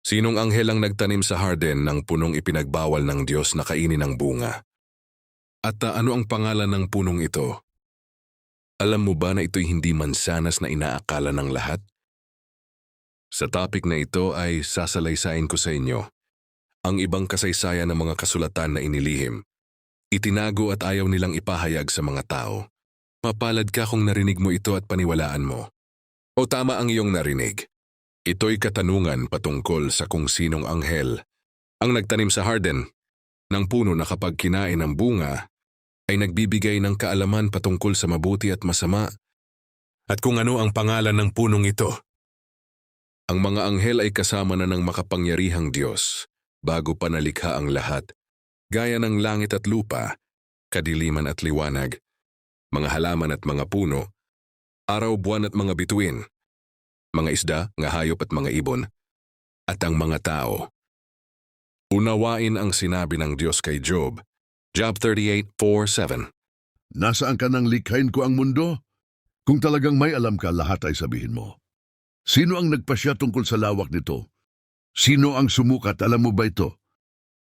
Sinong anghel ang nagtanim sa harden ng punong ipinagbawal ng Diyos na kainin ang bunga? At ah, ano ang pangalan ng punong ito? Alam mo ba na ito'y hindi mansanas na inaakala ng lahat? Sa topic na ito ay sasalaysayin ko sa inyo ang ibang kasaysayan ng mga kasulatan na inilihim. Itinago at ayaw nilang ipahayag sa mga tao. Mapalad ka kung narinig mo ito at paniwalaan mo. O tama ang iyong narinig. Ito'y katanungan patungkol sa kung sinong anghel. Ang nagtanim sa harden ng puno na kapag kinain ang bunga ay nagbibigay ng kaalaman patungkol sa mabuti at masama. At kung ano ang pangalan ng punong ito. Ang mga anghel ay kasama na ng makapangyarihang Diyos bago pa nalikha ang lahat, gaya ng langit at lupa, kadiliman at liwanag, mga halaman at mga puno, araw, buwan at mga bituin, mga isda, nga hayop at mga ibon, at ang mga tao. Unawain ang sinabi ng Diyos kay Job, Job 38:4-7. Nasaan ka nang likhain ko ang mundo? Kung talagang may alam ka, lahat ay sabihin mo. Sino ang nagpasya tungkol sa lawak nito? Sino ang sumukat, alam mo ba ito?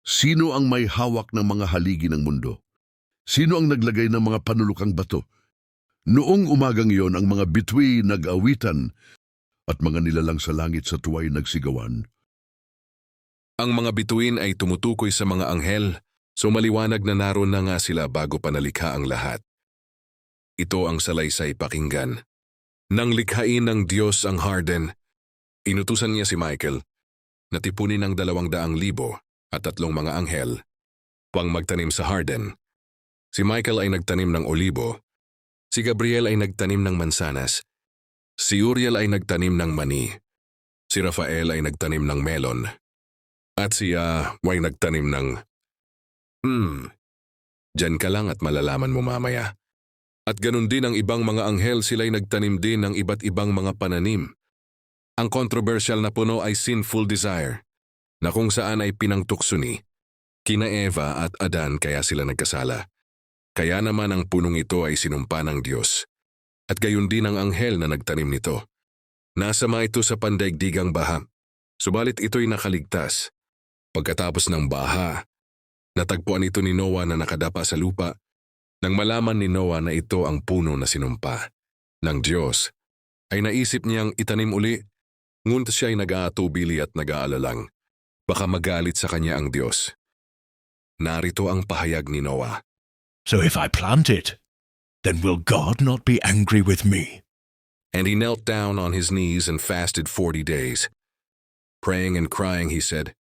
Sino ang may hawak ng mga haligi ng mundo? Sino ang naglagay ng mga panulukang bato? Noong umagang iyon, ang mga bitwi nag-awitan at mga nilalang sa langit sa tuway nagsigawan. Ang mga bituin ay tumutukoy sa mga anghel, so maliwanag na naroon na nga sila bago pa nalikha ang lahat. Ito ang salaysay pakinggan. Nang likhain ng Diyos ang Harden, inutusan niya si Michael na tipunin ng dalawang daang libo at tatlong mga anghel pang magtanim sa Harden. Si Michael ay nagtanim ng olibo, si Gabriel ay nagtanim ng mansanas, si Uriel ay nagtanim ng mani, si Rafael ay nagtanim ng melon, at siya ay nagtanim ng... Hmm, dyan ka lang at malalaman mo mamaya. At ganun din ang ibang mga anghel sila'y nagtanim din ng iba't ibang mga pananim. Ang controversial na puno ay sinful desire, na kung saan ay pinangtukso ni kina Eva at Adan kaya sila nagkasala. Kaya naman ang punong ito ay sinumpa ng Diyos. At gayon din ang anghel na nagtanim nito. Nasama ito sa pandaigdigang baha, subalit ito'y nakaligtas. Pagkatapos ng baha, natagpuan ito ni Noah na nakadapa sa lupa nang malaman ni Noah na ito ang puno na sinumpa ng Diyos, ay naisip niyang itanim uli, ngunit siya ay nag-aatubili at nag-aalalang. Baka magalit sa kanya ang Diyos. Narito ang pahayag ni Noah. So if I plant it, then will God not be angry with me? And he knelt down on his knees and fasted forty days. Praying and crying, he said,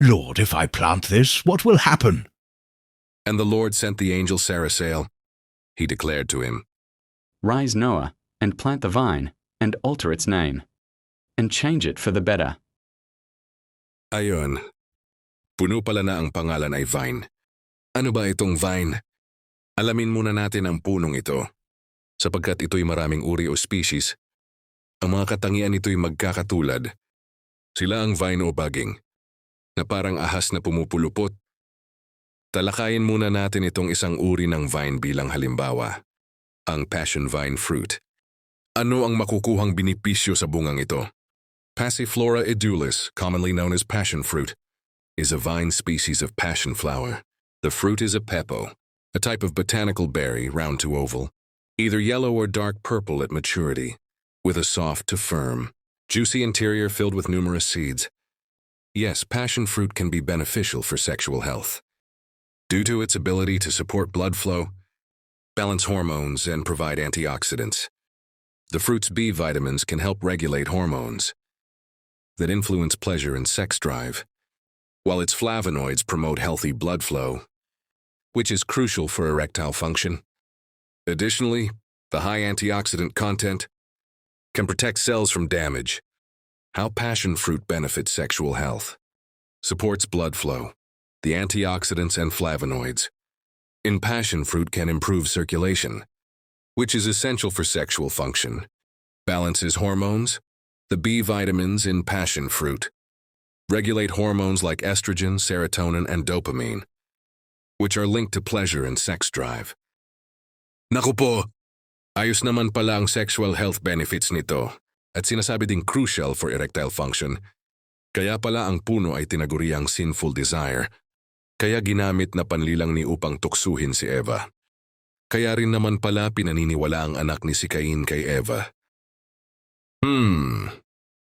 Lord, if I plant this, what will happen? And the Lord sent the angel Sarasael. He declared to him, Rise, Noah, and plant the vine, and alter its name, and change it for the better. Ayon, puno pala na ang pangalan ay vine. Ano ba itong vine? Alamin muna natin ang punong ito. Sapagkat ito'y maraming uri o species, ang mga katangian nito'y magkakatulad. Sila ang vine o baging, na parang ahas na pumupulupot. Talakayin muna natin itong isang uri ng vine bilang halimbawa, ang passion vine fruit. Ano ang makukuhang binipisyo sa bungang ito? Passiflora edulis, commonly known as passion fruit, is a vine species of passion flower. The fruit is a pepo, a type of botanical berry, round to oval, either yellow or dark purple at maturity, with a soft to firm, juicy interior filled with numerous seeds. Yes, passion fruit can be beneficial for sexual health. Due to its ability to support blood flow, balance hormones, and provide antioxidants, the fruit's B vitamins can help regulate hormones that influence pleasure and sex drive, while its flavonoids promote healthy blood flow, which is crucial for erectile function. Additionally, the high antioxidant content can protect cells from damage. How passion fruit benefits sexual health. Supports blood flow, the antioxidants and flavonoids. In passion fruit can improve circulation, which is essential for sexual function. Balances hormones, the B vitamins in passion fruit. Regulate hormones like estrogen, serotonin, and dopamine, which are linked to pleasure and sex drive. Naku po, ayos naman pala ang sexual health benefits nito at sinasabi ding crucial for erectile function. Kaya pala ang puno ay tinaguriang sinful desire, kaya ginamit na panlilang ni upang tuksuhin si Eva. Kaya rin naman pala pinaniniwala ang anak ni si Cain kay Eva. Hmm,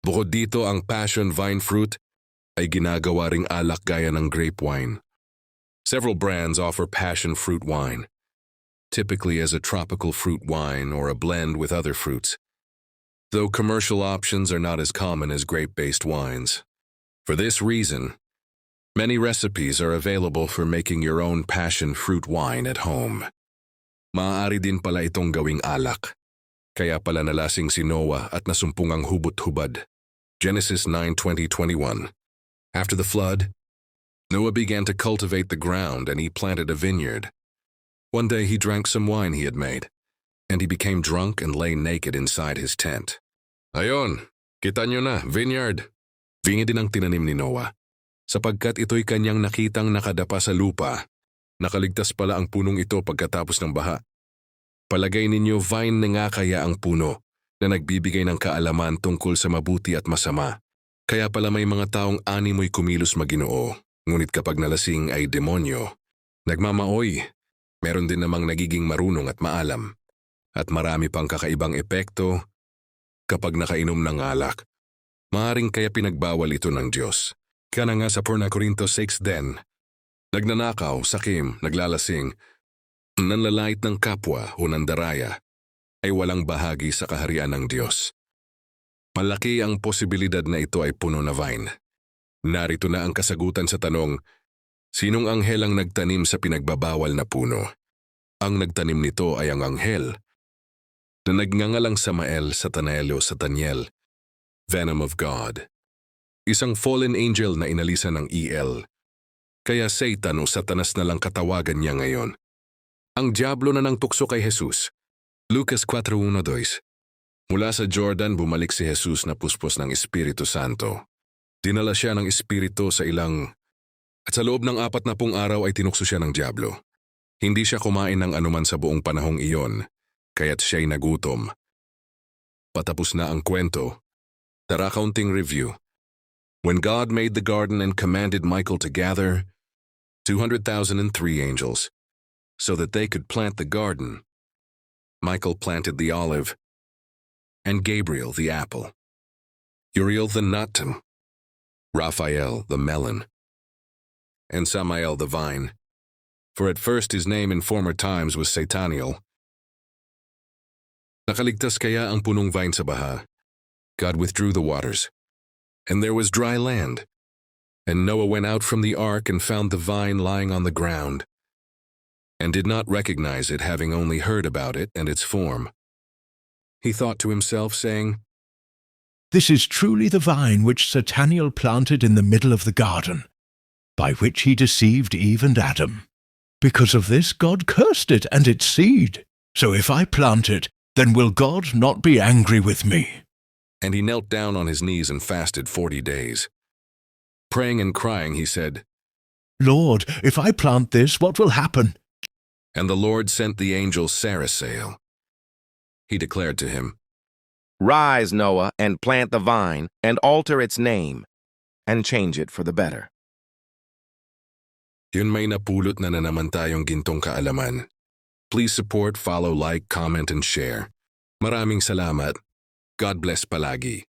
bukod dito ang passion vine fruit ay ginagawa ring alak gaya ng grape wine. Several brands offer passion fruit wine, typically as a tropical fruit wine or a blend with other fruits, though commercial options are not as common as grape-based wines. For this reason, many recipes are available for making your own passion fruit wine at home. Maaari din pala itong gawing alak. Kaya pala nalasing si Noah at nasumpung ang hubot-hubad. Genesis 9:20-21. After the flood, Noah began to cultivate the ground and he planted a vineyard. One day he drank some wine he had made, and he became drunk and lay naked inside his tent. Ayon, kita nyo na, vineyard. Vingi din ang tinanim ni Noah. Sapagkat ito'y kanyang nakitang nakadapa sa lupa, nakaligtas pala ang punong ito pagkatapos ng baha. Palagay ninyo vine na nga kaya ang puno na nagbibigay ng kaalaman tungkol sa mabuti at masama. Kaya pala may mga taong animoy kumilos maginoo, ngunit kapag nalasing ay demonyo. Nagmamaoy, meron din namang nagiging marunong at maalam. At marami pang kakaibang epekto kapag nakainom ng alak. Maaring kaya pinagbawal ito ng Diyos. Kaya na nga sa 4 Corinto 6 den, nagnanakaw, sakim, naglalasing, nanlalait ng kapwa o nandaraya, ay walang bahagi sa kaharian ng Diyos. Malaki ang posibilidad na ito ay puno na vine. Narito na ang kasagutan sa tanong, sinong anghel ang nagtanim sa pinagbabawal na puno? Ang nagtanim nito ay ang anghel na nagngangalang Samael sa Tanelo sa Daniel, Venom of God. Isang fallen angel na inalisan ng EL. Kaya Satan o Satanas na lang katawagan niya ngayon. Ang Diablo na nang tukso kay Jesus. Lucas 4.1.2 Mula sa Jordan bumalik si Jesus na puspos ng Espiritu Santo. Dinala siya ng Espiritu sa ilang at sa loob ng apat na pung araw ay tinukso siya ng Diablo. Hindi siya kumain ng anuman sa buong panahong iyon, kaya't siya'y nagutom. Patapos na ang kwento. Tara kaunting review. When God made the garden and commanded Michael to gather 200,003 angels so that they could plant the garden, Michael planted the olive and Gabriel the apple, Uriel the nut, Raphael the melon, and Samael the vine. For at first his name in former times was Sataniel. Nakaligtas kaya ang punong vine sa baha. God withdrew the waters, and there was dry land. And Noah went out from the ark and found the vine lying on the ground, and did not recognize it, having only heard about it and its form. He thought to himself, saying, This is truly the vine which Sataniel planted in the middle of the garden, by which he deceived Eve and Adam. Because of this, God cursed it and its seed. So if I plant it, then will God not be angry with me? And he knelt down on his knees and fasted forty days. Praying and crying, he said, Lord, if I plant this, what will happen? And the Lord sent the angel Sarasael. He declared to him, Rise, Noah, and plant the vine, and alter its name, and change it for the better. Yun may napulot na na naman tayong gintong kaalaman. Please support, follow, like, comment, and share. Maraming salamat. God bless palagi.